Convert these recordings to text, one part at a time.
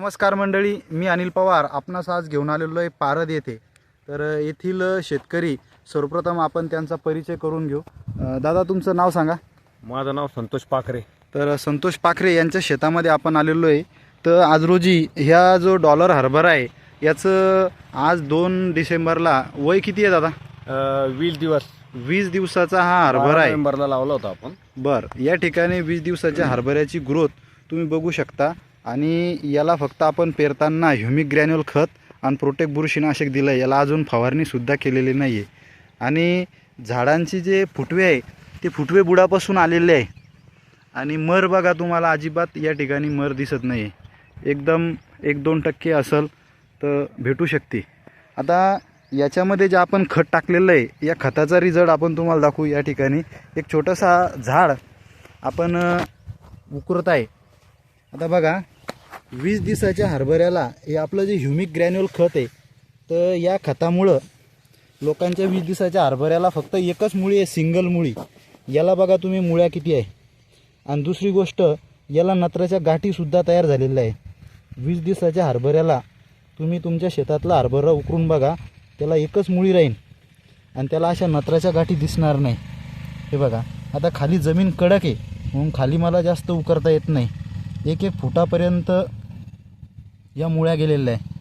नमस्कार मंडळी मी अनिल पवार. आपणास आज घेऊन आलेलो आहे पारद येथे. तर येथील शेतकरी सर्वप्रथम आपण त्यांचा परिचय करून घेऊ. दादा तुमचं नाव सांगा. माझं नाव संतोष पाखरे. तर संतोष पाखरे यांच्या शेतामध्ये आपण आलेलो आहे. तर आज रोजी ह्या जो डॉलर हरभरा आहे याचं आज दोन डिसेंबरला वय किती आहे दादा? अं, वीस दिवस. वीस दिवसाचा हा हरभरा आहे. नोव्हेंबरला लावला होता आपण. बर. या ठिकाणी वीस दिवसाच्या हरभऱ्याची ग्रोथ तुम्ही बघू शकता. आणि याला फक्त आपण पेरताना ह्युमिक ग्रॅन्युअल खत आणि प्रोटेक्ट बुरशीनाशक दिलं आहे याला अजून फवारणीसुद्धा केलेली नाही आहे आणि झाडांची जे फुटवे आहे ते फुटवे बुडापासून आलेले आहे. आणि मर बघा तुम्हाला अजिबात या ठिकाणी मर दिसत नाही आहे एकदम एक दोन टक्के असेल तर भेटू शकते. आता याच्यामध्ये जे आपण खत टाकलेलं आहे या खताचा रिझल्ट आपण तुम्हाला दाखवू या ठिकाणी. एक छोटासा झाड आपण उकरत आहे. आता बघा वीस दिवसाच्या हरभऱ्याला हे आपलं जे ह्युमिक ग्रॅन्युअल खत आहे तर या खतामुळं लोकांच्या वीस दिवसाच्या हरभऱ्याला फक्त एकच मुळी आहे सिंगल मुळी. याला बघा तुम्ही मुळ्या किती आहे. आणि दुसरी गोष्ट याला नत्राच्या गाठीसुद्धा तयार झालेल्या आहे वीस दिवसाच्या हरभऱ्याला तुम्ही तुमच्या शेतातला हरभरा उकरून बघा त्याला एकच मुळी राहील आणि त्याला अशा नत्राच्या गाठी दिसणार नाही. हे बघा आता खाली जमीन कडक आहे म्हणून खाली मला जास्त उकरता येत नाही. एक एक फुटापर्यंत या मुळ्या गेलेल्या आहे.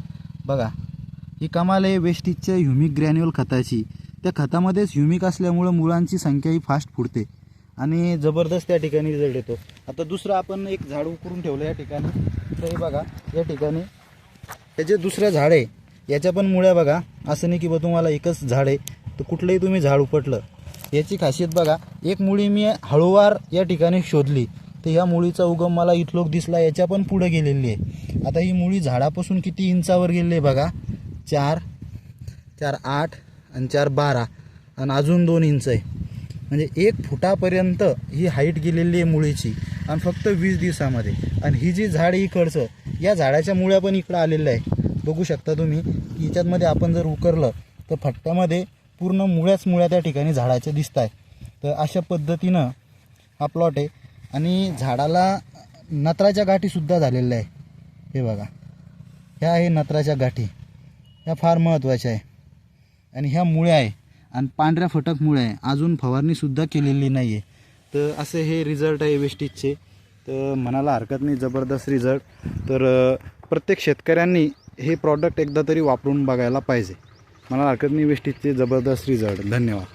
बघा ही कमाल आहे वेस्टीजच्या ह्युमिक ग्रॅन्युअल खताची. त्या खतामध्येच ह्युमिक असल्यामुळं मुळांची संख्या ही फास्ट फुटते आणि जबरदस्त त्या ठिकाणी रिझल्ट येतो. आता दुसरं आपण एक झाड उकरून ठेवलं या ठिकाणी. तर हे बघा या ठिकाणी हे जे दुसरं झाड आहे याच्या पण मुळ्या बघा. असं नाही की बा तुम्हाला एकच झाड आहे तर कुठलंही तुम्ही झाड उपटलं. याची खासियत बघा एक मुळी मी हळूवार या ठिकाणी शोधली. तर ह्या मुळीचा उगम मला इथलोक दिसला याच्या पण पुढे गेलेली आहे. आता ही मुळी झाडापासून किती इंचावर गेलेली आहे बघा. चार चार आठ आणि चार बारा आणि अजून दोन इंच आहे. म्हणजे एक फुटापर्यंत ही हाईट गेलेली आहे मुळीची आणि फक्त वीस दिवसामध्ये. आणि ही जी झाड इकडचं या झाडाच्या मुळ्या पण इकडं आलेल्या आहे बघू शकता तुम्ही याच्यातमध्ये आपण जर उकरलं तर फट्ट्यामध्ये पूर्ण मुळ्याच मुळ्या त्या ठिकाणी झाडाच्या दिसत आहे तर अशा पद्धतीनं हा प्लॉट आहे. आणि झाडाला नत्राच्या गाठीसुद्धा झालेल्या आहे. हे बघा. ह्या आहे नत्राच्या गाठी. ह्या फार महत्त्वाच्या आहे. आणि ह्या मुळ्या आहे. आणि पांढऱ्या फटकमुळे आहे. अजून फवारणीसुद्धा केलेली नाही आहे. तर असे हे रिझल्ट आहे वेस्टीजचे तर म्हणाला हरकत नाही जबरदस्त रिझल्ट तर प्रत्येक शेतकऱ्यांनी हे प्रॉडक्ट एकदा तरी वापरून बघायला पाहिजे. मला हरकत नाही वेस्टीजचे जबरदस्त रिझल्ट धन्यवाद.